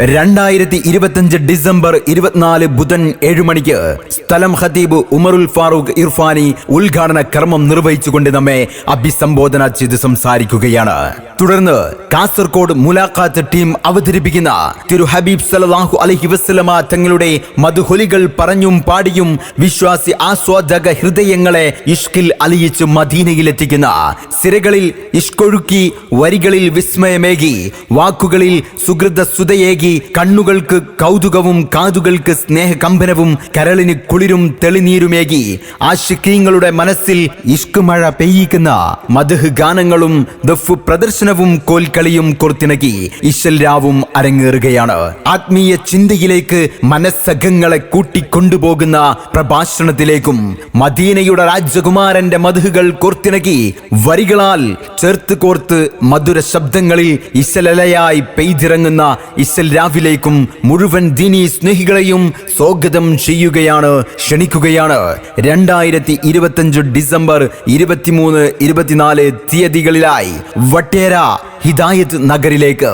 രണ്ടായിരത്തി ഇരുപത്തിയഞ്ച് ഡിസംബർ ഇരുപത്തിനാല് ബുധൻ ഏഴുമണിക്ക് സ്ഥലം ഹദീബ് ഉമറുൽ ഫാറൂഖ് ഇർഫാനി ഉദ്ഘാടന കർമ്മം നിർവഹിച്ചുകൊണ്ട് നമ്മെ അഭിസംബോധന ചെയ്ത് സംസാരിക്കുകയാണ്. തുടർന്ന് കാസർകോട് മുലാഖാത്ത് ടീം അവതരിപ്പിക്കുന്ന തിരു ഹബീബ് സലാഹു അലഹി വസ്ലമ തങ്ങളുടെ മധുഹൊലികൾ പറഞ്ഞും പാടിയും വിശ്വാസി ആസ്വാദക ഹൃദയങ്ങളെ ഇഷ്കിൽ അലിയിച്ച് മദീനയിലെത്തിക്കുന്ന സിരകളിൽ ഇഷ്കൊഴുക്കി വരികളിൽ വിസ്മയമേകി വാക്കുകളിൽ സുഹൃത സുതയേകി കണ്ണുകൾക്ക് കൗതുകവും കാതുകൾക്ക് സ്നേഹകമ്പനവും കരളിന് കുളിരും തെളിനീരുമേകി. ആശിക്കീങ്ങളുടെ മനസ്സിൽ ഇഷ്കുമഴ പെയ്യിക്കുന്ന മധുഹ് ഗാനങ്ങളും ദഫ് പ്രദർശനവും കോൽക്കളിയും കൊർത്തിണക്കി ഇശ്വൽരാവും രാവും അരങ്ങേറുകയാണ്. ആത്മീയ ചിന്തയിലേക്ക് മനസ്സഖങ്ങളെ കൂട്ടിക്കൊണ്ടുപോകുന്ന പ്രഭാഷണത്തിലേക്കും മദീനയുടെ രാജകുമാരന്റെ മധുഹുകൾ കോർത്തിണക്കി വരികളാൽ ചേർത്ത് കോർത്ത് മധുര ശബ്ദങ്ങളിൽ ഇശലലയായി പെയ്തിറങ്ങുന്ന ഇശൽ രാവിലേക്കും മുഴുവൻ ദീനി സ്നേഹികളെയും സ്വാഗതം ചെയ്യുകയാണ് ക്ഷണിക്കുകയാണ്. രണ്ടായിരത്തി ഇരുപത്തിയഞ്ച് ഡിസംബർ ഇരുപത്തിമൂന്ന് ഇരുപത്തിനാല് തീയതികളിലായി വട്ടേര ഹിദായത്ത് നഗറിലേക്ക്